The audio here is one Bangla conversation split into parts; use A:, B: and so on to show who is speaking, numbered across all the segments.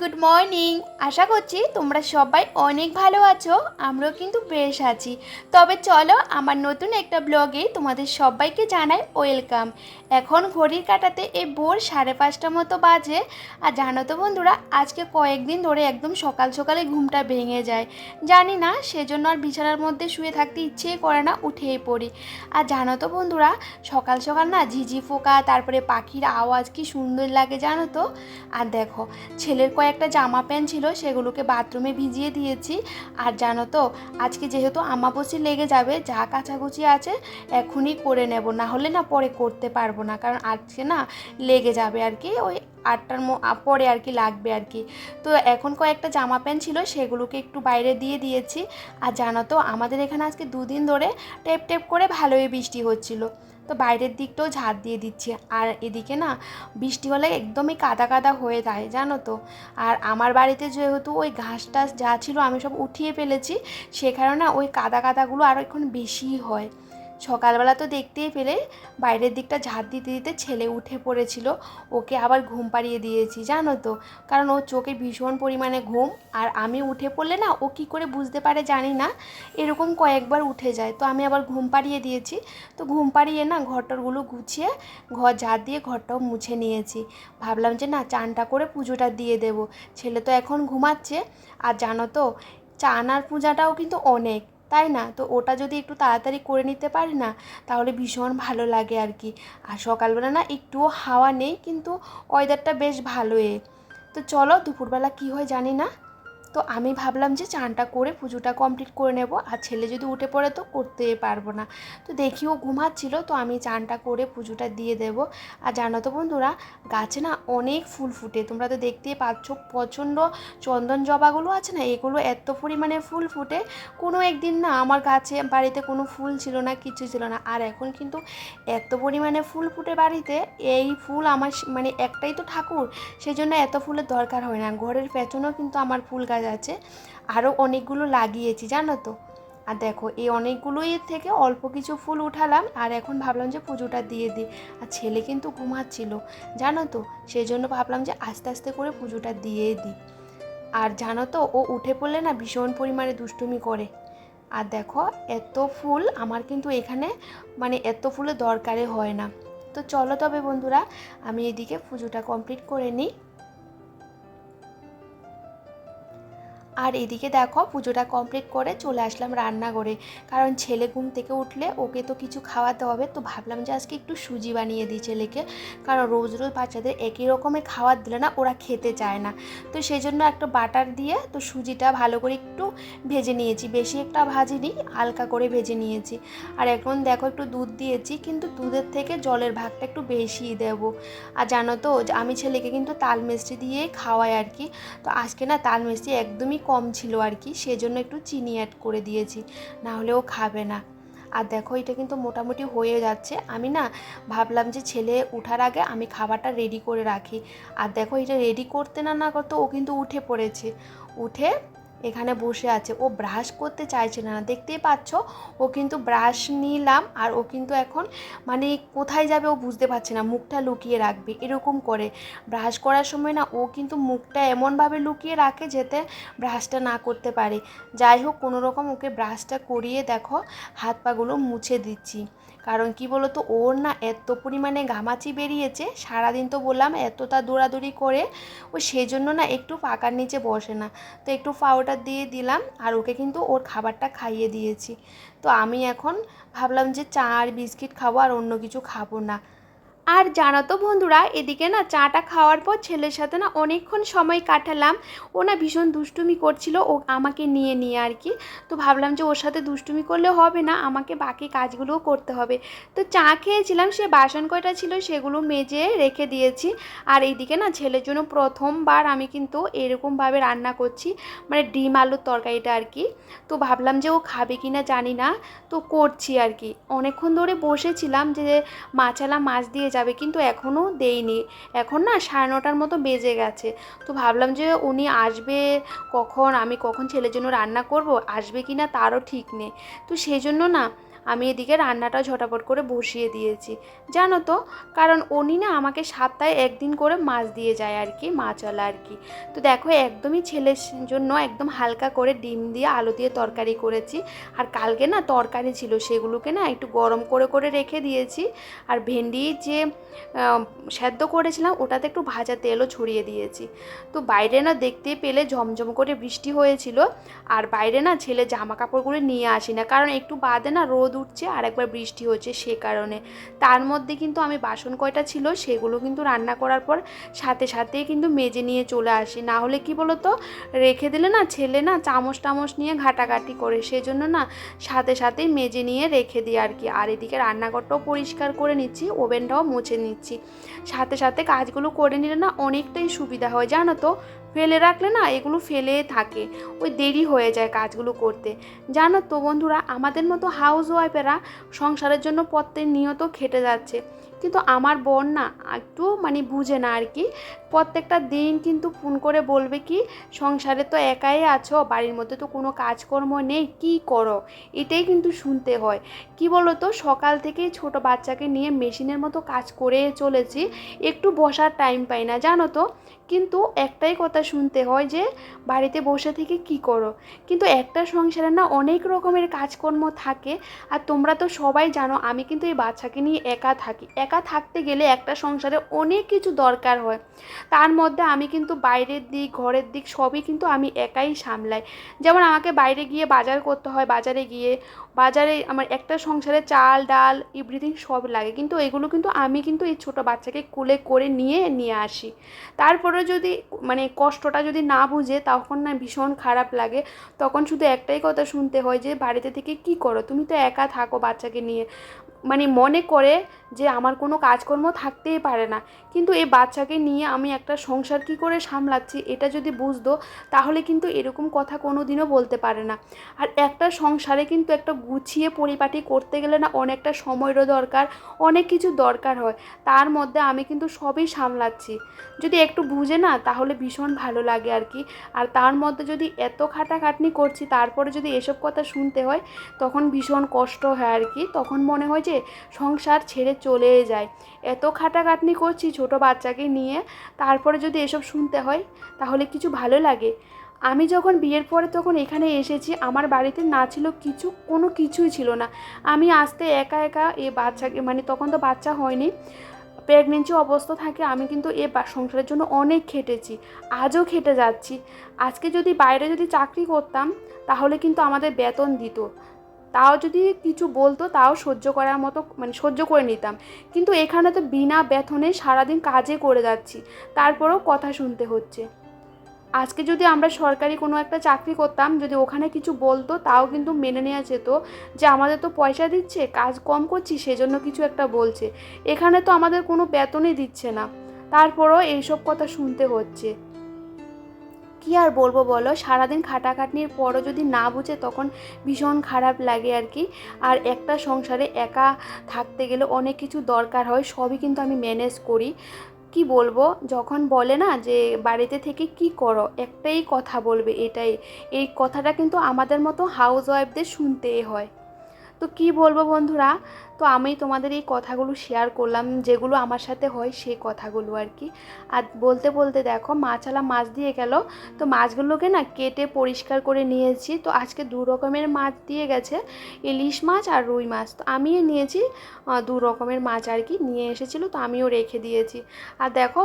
A: গুড মর্নিং আশা করছি তোমরা সবাই অনেক ভালো আছো, আমরাও কিন্তু বেশ আছি। তবে চলো আমার নতুন একটা ব্লগে তোমাদের সবাইকে জানাই ওয়েলকাম। এখন ঘড়ির কাটাতে এই ভোর সাড়ে পাঁচটা মতো বাজে, আর জানো তো বন্ধুরা, আজকে কয়েকদিন ধরে একদম সকাল সকালে ঘুমটা ভেঙে যায়। জানি না, সেজন্য আর বিছানার মধ্যে শুয়ে থাকতে ইচ্ছেই করে না, উঠেই পড়ি। আর জানো তো বন্ধুরা, সকাল সকাল না ঝিঝি ফোকা, তারপরে পাখির আওয়াজ কি সুন্দর লাগে জানো তো? আর দেখো, ছেলের কয়েকটা জামা প্যান্ট ছিল, সেগুলোকে বাথরুমে ভিজিয়ে দিয়েছি। আর জানো তো, আজকে যেহেতু আমাবসি লেগে যাবে, যা কাচাকুচি আছে এখনই করে নেব। না হলে না পরে করতে পারব না, কারণ আজকে না লেগে যাবে আর কি, ওই আটটার পরে আর কি লাগবে আর কি। তো এখন কয়েকটা জামা প্যান্ট ছিল, সেগুলোকে একটু বাইরে দিয়ে দিয়েছি। আর জানো তো, আমাদের এখানে আজকে দুদিন ধরে টেপ টেপ করে ভালোই বৃষ্টি হচ্ছিল। তো বাইরের দিকটাও ঝাড় দিয়ে দিচ্ছি। আর এদিকে না, বৃষ্টি হলে একদমই কাদা কাদা হয়ে যায়, জানো তো। আর আমার বাড়িতে যেহেতু ওই ঘাস টাস যা ছিল আমি সব উঠিয়ে ফেলেছি, সে কারণে ওই কাদা কাদাগুলো আরও এখন বেশিই হয়। সকালবেলা তো দেখতেই পেলে বাইরের দিকটা ঝাড় দিতে দিতে ছেলে উঠে পড়েছিল। ওকে আবার ঘুম পাড়িয়ে দিয়েছি, জানো তো। কারণ ওর চোখে ভীষণ পরিমাণে ঘুম আর আমি উঠে পড়লে না ও কী করে বুঝতে পারে জানি না। এরকম কয়েকবার উঠে যায়, তো আমি আবার ঘুম পাড়িয়ে দিয়েছি। তো ঘুম পাড়িয়ে না ঘরটরগুলো গুছিয়ে ঘর ঝাড় দিয়ে ঘরটাও মুছে নিয়েছি। ভাবলাম যে না চানটা করে পুজোটা দিয়ে দেব। ছেলে তো এখন ঘুমাচ্ছে। আর জানো তো, চান আর পূজাটাও কিন্তু অনেক। তাই না? তো ওটা যদি একটু তাড়াতাড়ি করে নিতে পারি না, তাহলে ভীষণ ভালো লাগে আর কি। আর সকালবেলা না একটুও হাওয়া নেই, কিন্তু ওয়েদারটা বেশ ভালোই। তো চলো দুপুরবেলা কি হয় জানি না। তো আমি ভাবলাম যে চানটা করে পুজোটা কমপ্লিট করে নেব। আর ছেলে যদি উঠে পড়ে তো করতে পারব না। তো দেখি ও ঘুমাচ্ছিল, তো আমি চানটা করে পুজোটা দিয়ে দেব। আর জানো তো বন্ধুরা, গাছে না অনেক ফুল ফুটে। তোমরা তো দেখতেই পাচ্ছ, প্রচণ্ড চন্দন জবাগুলো আছে না, এগুলো এত পরিমাণে ফুল ফুটে। কোনো একদিন না আমার গাছে, বাড়িতে কোনো ফুল ছিল না, কিছু ছিল না। আর এখন কিন্তু এত পরিমাণে ফুল ফুটে বাড়িতে, এই ফুল আমার মানে একটাই তো ঠাকুর সেই জন্য এত ফুলের দরকার হয় না। ঘরের পেছনেও কিন্তু আমার ফুল গাছ আছে আরও অনেকগুলো লাগিয়েছি, জানো তো? আর দেখো, এই অনেকগুলোই থেকে অল্প কিছু ফুল উঠালাম আর এখন ভাবলাম যে পুজোটা দিয়ে দিই। আর ছেলে কিন্তু ঘুমাচ্ছিল, জানো তো? সেই জন্য ভাবলাম যে আস্তে আস্তে করে পুজোটা দিয়ে দিই। আর জানো তো, ও উঠে পড়লে না ভীষণ পরিমাণে দুষ্টুমি করে। আর দেখো, এত ফুল আমার কিন্তু এখানে মানে এত ফুলের দরকারে হয় না। তো চলো তবে বন্ধুরা, আমি এদিকে পুজোটা কমপ্লিট করে নিই। আর এদিকে দেখো, পুজোটা কমপ্লিট করে চলে আসলাম রান্নাঘরে। কারণ ছেলে ঘুম থেকে উঠলে ওকে তো কিছু খাওয়াতে হবে। তো ভাবলাম যে আজকে একটু সুজি বানিয়ে দিই ছেলেকে। কারণ রোজ রোজ বাচ্চাদের একই রকমের খাবার দিলে না ওরা খেতে চায় না। তো সেই জন্য একটা বাটার দিয়ে তো সুজিটা ভালো করে একটু ভেজে নিয়েছি। বেশি একটা ভাজিনি হালকা করে ভেজে নিয়েছি। আর এখন দেখো একটু দুধ দিয়েছি, কিন্তু দুধের থেকে জলের ভাগটা একটু বেশিই দেবো। আর জানো তো আমি ছেলেকে কিন্তু তাল মিষ্টি দিয়েই খাওয়াই আর কি। তো আজকে না তাল মিষ্টি একদমই কম ছিল আর কি, সেজন্য একটু চিনি অ্যাড করে দিয়েছি না হলে ও খাবে না। আর দেখো এটা কিন্তু মোটামুটি হয়ে যাচ্ছে। আমি না ভাবলাম যে ছেলে উঠার আগে আমি খাবারটা রেডি করে রাখি। আর দেখো এটা রেডি করতে না না করতে ও কিন্তু উঠে পড়েছে। উঠে এখানে বসে আছে। ও ব্রাশ করতে চাইছে না। দেখতেই পাচ্ছ? ও কিন্তু ব্রাশ নিলাম আর ও কিন্তু এখন মানে কোথায় যাবে ও বুঝতে পারছে না। মুখটা লুকিয়ে রাখবে এরকম করে। ব্রাশ করার সময় না ও কিন্তু মুখটা এমনভাবে লুকিয়ে রাখে যাতে ব্রাশটা না করতে পারে। যাই হোক কোনো রকম ওকে ব্রাশটা করিয়ে দেখো হাত পাগুলো মুছে দিচ্ছি। কারণ কি বলতো, ওর না এত পরিমাণে ঘামাচি বেরিয়েছে, সারাদিন তো বললাম এতটা দৌড়াদৌড়ি করে, ও সেই জন্য না একটু পাকার নিচে বসে না। তো একটু পাউডার দিয়ে দিলাম, আর ওকে কিন্তু ওর খাবারটা খাইয়ে দিয়েছি। তো আমি এখন ভাবলাম যে চা আর বিস্কিট খাব আর অন্য কিছু খাব না। আর জানো তো বন্ধুরা, এদিকে না চাটা খাওয়ার পর ছেলের সাথে না অনেকক্ষণ সময় কাটালাম। ও না ভীষণ দুষ্টুমি করছিল, ও আমাকে নিয়ে নিয়ে আর কি। তো ভাবলাম যে ওর সাথে দুষ্টুমি করলে হবে না, আমাকে বাকি কাজগুলোও করতে হবে। তো চা খেয়েছিলাম, সে বাসন কয়টা ছিল সেগুলো মেজে রেখে দিয়েছি। আর এইদিকে না ছেলের জন্য প্রথমবার আমি কিন্তু এরকমভাবে রান্না করছি মানে ডিম আলুর তরকারিটা আর কি। তো ভাবলাম যে ও খাবে কি না জানি না। তো করছি আর কি। অনেকক্ষণ ধরে বসেছিলাম যে মাছালা মাছ দিয়ে যাবে, কিন্তু এখনও দেইনি এখন না সাড়ে নটার মতো বেজে গেছে। তো ভাবলাম যে উনি আসবে কখন? আমি কখন ছেলের জন্য রান্না করব? আসবে কি না তারও ঠিক নেই। তো সেই জন্য না আমি এদিকে রান্নাটা ঝটাপট করে বসিয়ে দিয়েছি। জানো তো, কারণ উনি না আমাকে সপ্তাহে একদিন করে মাছ দিয়ে যায় আর কি মাছওয়ালা আর কি। তো দেখো, একদমই ছেলের জন্য একদম হালকা করে ডিম দিয়ে আলু দিয়ে তরকারি করেছি। আর কালকে না তরকারি ছিল, সেগুলোকে না একটু গরম করে করে রেখে দিয়েছি। আর ভেন্ডি যে সেদ্ধ করেছিলাম, ওটাতে একটু ভাজা তেলও ছড়িয়ে দিয়েছি। তো বাইরে না দেখতে পেলে ঝমঝম করে বৃষ্টি হয়েছিল। আর বাইরে না ছেলে জামা কাপড়গুলো নিয়ে আসি না, কারণ একটু বাদে না রোদ উঠছে আর একবার বৃষ্টি হচ্ছে সে কারণে। তার মধ্যে কিন্তু আমি বাসন কয়টা ছিল সেগুলো কিন্তু রান্না করার পর সাথে সাথেই কিন্তু মেজে নিয়ে চলে আসি। না হলে কি বলো তো রেখে দিলে না ছেলে না চামচ টামচ নিয়ে ঘাটাঘাটি করে, সেজন্য না সাথে সাথেই মেজে নিয়ে রেখে দিই আর কি। আর এদিকে রান্নাঘরটাও পরিষ্কার করে নিচ্ছি, ওভেনটাও মুছে নিচ্ছি। সাথে সাথে কাজগুলো করে নিলে না অনেকটাই সুবিধা হয়, জানো তো? ফেলে রাখলে না এগুলো ফেলে থাকে। ওই দেরি হয়ে যায় কাজগুলো করতে। জানো তো বন্ধুরা, আমাদের মতো হাউস ওয়াইফেরা সংসারের জন্য প্রত্যেক নিয়ত খেটে যাচ্ছে। কিন্তু আমার বোন না একটু মানে বুঝে না আর কি। প্রত্যেকটা দিন কিন্তু ফোন করে বলবে কি, সংসারে তো একাই আছো, বাড়ির মধ্যে তো কোনো কাজকর্ম নেই, কি করো? এটাই কিন্তু শুনতে হয়। কি বলো তো সকাল থেকেই ছোট বাচ্চাকে নিয়ে মেশিনের মতো কাজ করে চলেছি। একটু বসার টাইম পাই না, জানো তো? কিন্তু একটাই কথা শুনতে হয় যে, বাড়িতে বসে থেকে কি করো? কিন্তু একটা সংসারে না অনেক রকমের কাজকর্ম থাকে, আর তোমরা তো সবাই জানো আমি কিন্তু এই বাচ্চাকে নিয়ে একা থাকি। একা থাকতে গেলে একটা সংসারে অনেক কিছু দরকার হয়। তার মধ্যে আমি কিন্তু বাইরের দিক, ঘরের দিক সবই কিন্তু আমি একাই সামলাই। যেমন আমাকে বাইরে গিয়ে বাজার করতে হয়, বাজারে গিয়ে বাজারে আমার একটা সংসারে চাল, ডাল এভরিথিং সব লাগে। কিন্তু এগুলো কিন্তু আমি কিন্তু এই ছোটো বাচ্চাকে কোলে করে নিয়ে নিয়ে আসি। তারপরে যদি মানে কষ্টটা যদি না বুঝে, তখন না ভীষণ খারাপ লাগে। তখন শুধু একটাই কথা শুনতে হয় যে, বাড়িতে থেকে কি করো? তুমি তো একা থাকো বাচ্চাকে নিয়ে। মানে মনে করে যে আমার কোনো কাজকর্ম থাকতেই পারে না। কিন্তু এই বাচ্চাকে নিয়ে আমি একটা সংসার কি করে সামলাচ্ছি এটা যদি বুঝতো, তাহলে কিন্তু এরকম কথা কোনো দিনও বলতে পারে না। আর একটা সংসারে কিন্তু একটা গুছিয়ে পরিপাটি করতে গেলে না অনেকটা সময়েরও দরকার, অনেক কিছু দরকার হয়। তার মধ্যে আমি কিন্তু সবই সামলাচ্ছি। যদি একটু বুঝে না, তাহলে ভীষণ ভালো লাগে আর কি। আর তার মধ্যে যদি এত খাটাখাটনি করছি, তারপরে যদি এসব কথা শুনতে হয়, তখন ভীষণ কষ্ট হয় আর কি। তখন মনে হয় যে সংসার ছেড়ে চলে যায়। এত খাটাখাটনি করছি ছোট বাচ্চাকে নিয়ে, তারপরে যদি এসব শুনতে হয়, তাহলে কিছু ভালো লাগে। আমি যখন বিয়ের পরে তখন এখানে এসেছি, আমার বাড়িতে না ছিল কিছু, কোনো কিছুই ছিল না। আমি আসতে একা একা এ বাচ্চাকে মানে তখন তো বাচ্চা হয়নি প্রেগনেন্সি অবস্থা থাকে, আমি কিন্তু এ সংসারের জন্য অনেক খেটেছি, আজও খেটে যাচ্ছি। আজকে যদি বাইরে যদি চাকরি করতাম, তাহলে কিন্তু আমাদের বেতন দিত। তাও যদি কিছু বলতো, তাও সহ্য করার মতো মানে সহ্য করে নিতাম। কিন্তু এখানে তো বিনা বেতনে সারাদিন কাজে করে যাচ্ছি, তারপরেও কথা শুনতে হচ্ছে। আজকে যদি আমরা সরকারি কোনো একটা চাকরি করতাম, যদি ওখানে কিছু বলতো, তাও কিন্তু মেনে নেওয়া যেত যে আমাদের তো পয়সা দিচ্ছে, কাজ কম করছি, সেজন্য কিছু একটা বলছে। এখানে তো আমাদের কোনো বেতনই দিচ্ছে না। তারপরও এইসব কথা শুনতে হচ্ছে। কি আর বলব বলো? সারাদিন খাটাখাটনির পরও যদি না বুঝে তখন ভীষণ খারাপ লাগে আর কি। আর একটা সংসারে একা থাকতে গেলে অনেক কিছু দরকার হয়, সবই কিন্তু আমি ম্যানেজ করি। কি বলব? যখন বলে না যে বাড়িতে থেকে কি করো, একটাই কথা বলবে এটাই। এই কথাটা কিন্তু আমাদের মতো হাউস ওয়াইফদের শুনতেই হয়। তো কি বলব বন্ধুরা? তো আমি তোমাদের এই কথাগুলো শেয়ার করলাম, যেগুলো আমার সাথে হয় সেই কথাগুলো আর কি। আর বলতে বলতে দেখো মাছালা মাছ দিয়ে গেল, তো মাছগুলোকে না কেটে পরিষ্কার করে নিয়েছি। তো আজকে দু রকমের মাছ দিয়ে গেছে, ইলিশ মাছ আর রুই মাছ। তো আমি নিয়েছি দু রকমের মাছ আর কি নিয়ে এসেছিল, তো আমিও রেখে দিয়েছি। আর দেখো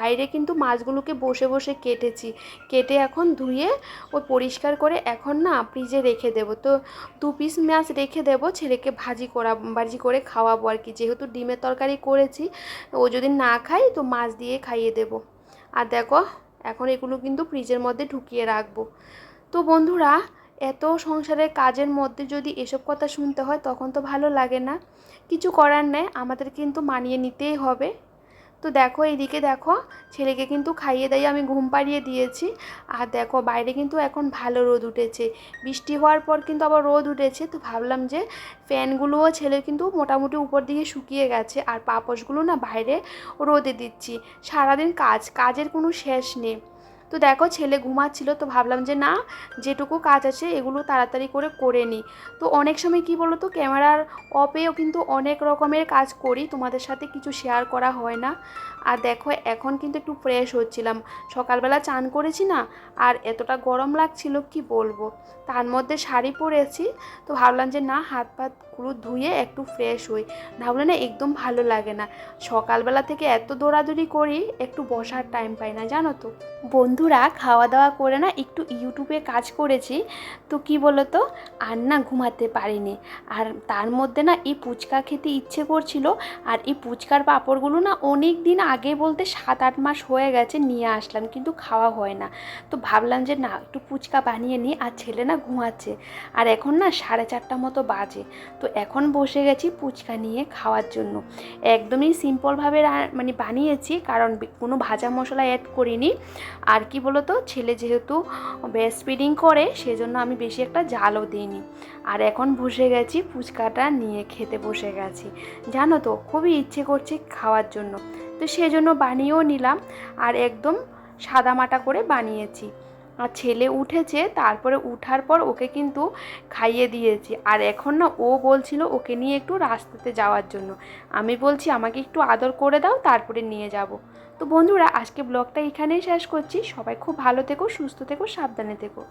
A: বাইরে কিন্তু মাছগুলোকে বসে বসে কেটেছি। কেটে এখন ধুয়ে ও পরিষ্কার করে এখন না ফ্রিজে রেখে দেবো। তো দু পিস মাছ রেখে দেবো, ছেলেকে ভাজি করা ভাজি করে খাওয়াবো আর কি। যেহেতু ডিমের তরকারি করেছি, ও যদি না খায় তো মাছ দিয়ে খাইয়ে দেব। আর দেখো, এখন এগুলো কিন্তু ফ্রিজের মধ্যে ঢুকিয়ে রাখব। তো বন্ধুরা, এত সংসারের কাজের মধ্যে যদি এসব কথা শুনতে হয় তখন তো ভালো লাগে না। কিছু করার নেই, আমাদের কিন্তু মানিয়ে নিতেই হবে। তো দেখো, এইদিকে দেখো, ছেলেকে কিন্তু খাইয়ে দিয়ে আমি ঘুম পাড়িয়ে দিয়েছি। আর দেখো, বাইরে কিন্তু এখন ভালো রোদ উঠেছে। বৃষ্টি হওয়ার পর কিন্তু আবার রোদ উঠেছে। তো ভাবলাম যে, ফ্যানগুলোও ছেলে কিন্তু মোটামুটি উপর দিকে শুকিয়ে গেছে। আর পাপসগুলো না বাইরে রোদে দিচ্ছি। সারাদিন কাজ, কাজের কোনো শেষ নেই। তো দেখো ছেলে ঘুমাচ্ছিল তো ভাবলাম যে না, যেটুকু কাজ আছে এগুলো তাড়াতাড়ি করে করে নিই। তো অনেক সময় কি বলো তো ক্যামেরার অপেও কিন্তু অনেক রকমের কাজ করি, তোমাদের সাথে কিছু শেয়ার করা হয় না। আর দেখো এখন কিন্তু একটু ফ্রেশ হচ্ছিলাম। সকালবেলা চান করেছি না, আর এতটা গরম লাগছিল কি বলব? তার মধ্যে শাড়ি পরেছি, তো ভাবলাম যে না হাত পাতগুলো ধুয়ে একটু ফ্রেশ হই। না হলে না একদম ভালো লাগে না। সকালবেলা থেকে এত দৌড়াদৌড়ি করি, একটু বসার টাইম পাই না, জানো তো। বন্ধুরা খাওয়া দাওয়া করে না একটু ইউটিউবে কাজ করেছি। তো কি বলো তো আর না ঘুমাতে পারিনি। আর তার মধ্যে না এই পুচকা খেতে ইচ্ছে করছিল, আর এই পুচকার পাঁপড়গুলো না অনেক দিন আগে বলতে সাত আট মাস হয়ে গেছে নিয়ে আসলাম, কিন্তু খাওয়া হয় না। তো ভাবলাম যে না, একটু পুচকা বানিয়ে নিই, আর ছেলে না ঘুমাচ্ছে। আর এখন না সাড়ে চারটা মতো বাজে। তো এখন বসে গেছি ফুচকা নিয়ে খাওয়ার জন্য। একদমই সিম্পলভাবে মানে বানিয়েছি, কারণ কোনো ভাজা মশলা অ্যাড করিনি। আর কি বলতো, ছেলে যেহেতু ব্রেস্ট ফিডিং করে, সেজন্য আমি বেশি একটা জালও দিইনি। আর এখন বসে গেছি, ফুচকাটা নিয়ে খেতে বসে গেছি। জানো তো, খুবই ইচ্ছে করছে খাওয়ার জন্য। তো সেজন্য বানিয়েও নিলাম, আর একদম সাদামাটা করে বানিয়েছি। আর ছেলে উঠেছে, তারপরে উঠার পর ওকে কিন্তু খাইয়ে দিয়েছি। আর এখন না ও বলছিল ওকে নিয়ে একটু রাস্তাতে যাওয়ার জন্য। আমি বলছি, আমাকে একটু আদর করে দাও, তারপরে নিয়ে যাব। তো বন্ধুরা, আজকে ব্লগটা এখানেই শেষ করছি। সবাই খুব ভালো থেকো, সুস্থ থেকো, সাবধানে থেকো।